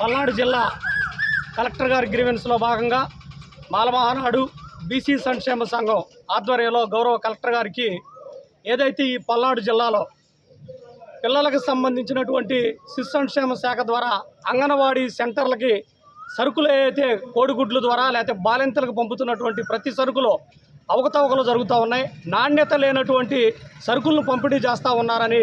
పల్నాడు జిల్లా కలెక్టర్ గారి గ్రీవెన్స్లో భాగంగా మాలమహానాడు బీసీ సంక్షేమ సంఘం ఆధ్వర్యంలో గౌరవ కలెక్టర్ గారికి ఏదైతే ఈ పల్నాడు జిల్లాలో పిల్లలకు సంబంధించినటువంటి శిశు సంక్షేమ శాఖ ద్వారా అంగన్వాడీ సెంటర్లకి సరుకులు ఏదైతే కోడిగుడ్ల ద్వారా లేకపోతే బాలింతలకు పంపుతున్నటువంటి ప్రతి సరుకులో అవకతవకలు జరుగుతూ ఉన్నాయి. నాణ్యత లేనటువంటి సరుకులను పంపిణీ చేస్తూ ఉన్నారని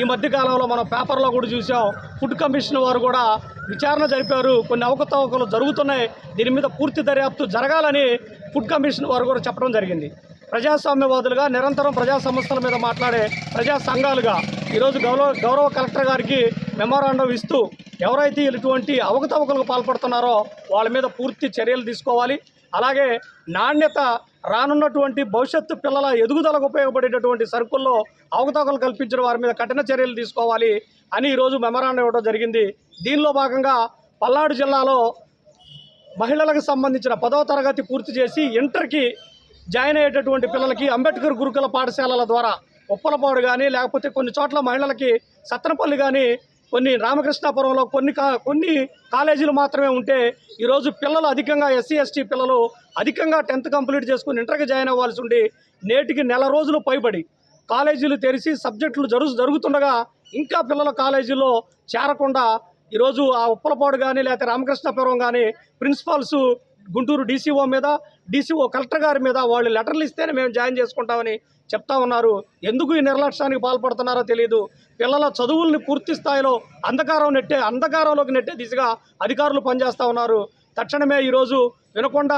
ఈ మధ్యకాలంలో మనం పేపర్లో కూడా చూసాం. ఫుడ్ కమిషన్ వారు కూడా విచారణ జరిపారు. కొన్ని అవకతవకలు జరుగుతున్నాయి. దీని మీద పూర్తి దర్యాప్తు జరగాలని ఫుడ్ కమిషన్ వారు కూడా చెప్పడం జరిగింది. ప్రజాస్వామ్యవాదులుగా నిరంతరం ప్రజా సమస్యల మీద మాట్లాడే ప్రజా సంఘాలుగా ఈరోజు గౌరవ గౌరవ కలెక్టర్ గారికి మెమోరాండం ఇస్తూ ఎవరైతే ఇటువంటి అవకతవకలకు పాల్పడుతున్నారో వాళ్ళ మీద పూర్తి చర్యలు తీసుకోవాలి. అలాగే నాణ్యత రానున్నటువంటి భవిష్యత్తు పిల్లల ఎదుగుదలకు ఉపయోగపడేటటువంటి సరుకుల్లో అవకతవకలు కల్పించిన వారి మీద కఠిన చర్యలు తీసుకోవాలి అని ఈరోజు మెమరాండం ఇవ్వడం జరిగింది. దీనిలో భాగంగా పల్నాడు జిల్లాలో మహిళలకు సంబంధించిన పదవ తరగతి పూర్తి చేసి ఇంటర్కి జాయిన్ అయ్యేటటువంటి పిల్లలకి అంబేద్కర్ గురుకుల పాఠశాలల ద్వారా ఉప్పలపాడు కానీ లేకపోతే కొన్ని చోట్ల మహిళలకి సత్తనపల్లి కానీ కొన్ని రామకృష్ణాపురంలో కొన్ని కా కొన్ని కాలేజీలు మాత్రమే ఉంటే ఈరోజు పిల్లలు అధికంగా ఎస్సీ ఎస్టీ పిల్లలు అధికంగా టెన్త్ కంప్లీట్ చేసుకుని ఇంటర్కి జాయిన్ అవ్వాల్సి ఉండి నేటికి నెల రోజులు పైబడి కాలేజీలు తెరిచి సబ్జెక్టులు జరుగు జరుగుతుండగా ఇంకా పిల్లల కాలేజీలో చేరకుండా ఈరోజు ఆ ఉప్పలపాడు కానీ లేకపోతే రామకృష్ణాపురం కానీ ప్రిన్సిపాల్స్ గుంటూరు డీసీఓ మీద డీసీఓ కలెక్టర్ గారి మీద వాళ్ళు లెటర్లు ఇస్తేనే మేము జాయిన్ చేసుకుంటామని చెప్తా ఉన్నారు. ఎందుకు ఈ నిర్లక్ష్యానికి పాల్పడుతున్నారో తెలియదు పిల్లల చదువుల్ని పూర్తి స్థాయిలో అంధకారం నెట్టే అంధకారంలోకి నెట్టే దిశగా అధికారులు పనిచేస్తూ ఉన్నారు. తక్షణమే ఈరోజు వినకొండ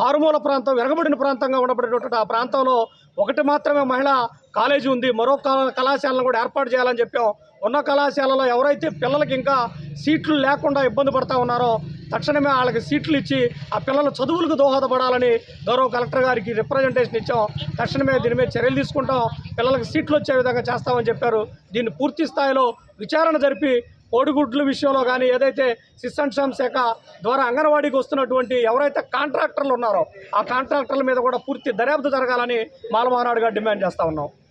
మారుమూల ప్రాంతం వెనకబడిన ప్రాంతంగా ఉండబడేటువంటి ఆ ప్రాంతంలో ఒకటి మాత్రమే మహిళా కాలేజీ ఉంది. మరో కళాశాలను కూడా ఏర్పాటు చేయాలని చెప్పాం. ఉన్న కళాశాలలో ఎవరైతే పిల్లలకి ఇంకా సీట్లు లేకుండా ఇబ్బంది పడతా ఉన్నారో తక్షణమే వాళ్ళకి సీట్లు ఇచ్చి ఆ పిల్లల చదువులకు దోహదపడాలని గౌరవ కలెక్టర్ గారికి రిప్రజెంటేషన్ ఇచ్చాం. తక్షణమే దీని మీద చర్యలు తీసుకుంటాం. పిల్లలకు సీట్లు వచ్చే విధంగా చేస్తామని చెప్పారు. దీన్ని పూర్తి స్థాయిలో విచారణ జరిపి కోడిగుడ్ల విషయంలో కానీ ఏదైతే శిశు సంక్షేమ శాఖ ద్వారా అంగన్వాడీకి వస్తున్నటువంటి ఎవరైతే కాంట్రాక్టర్లు ఉన్నారో ఆ కాంట్రాక్టర్ల మీద కూడా పూర్తి దర్యాప్తు జరగాలని మాలమానాడుగా డిమాండ్ చేస్తూ ఉన్నాం.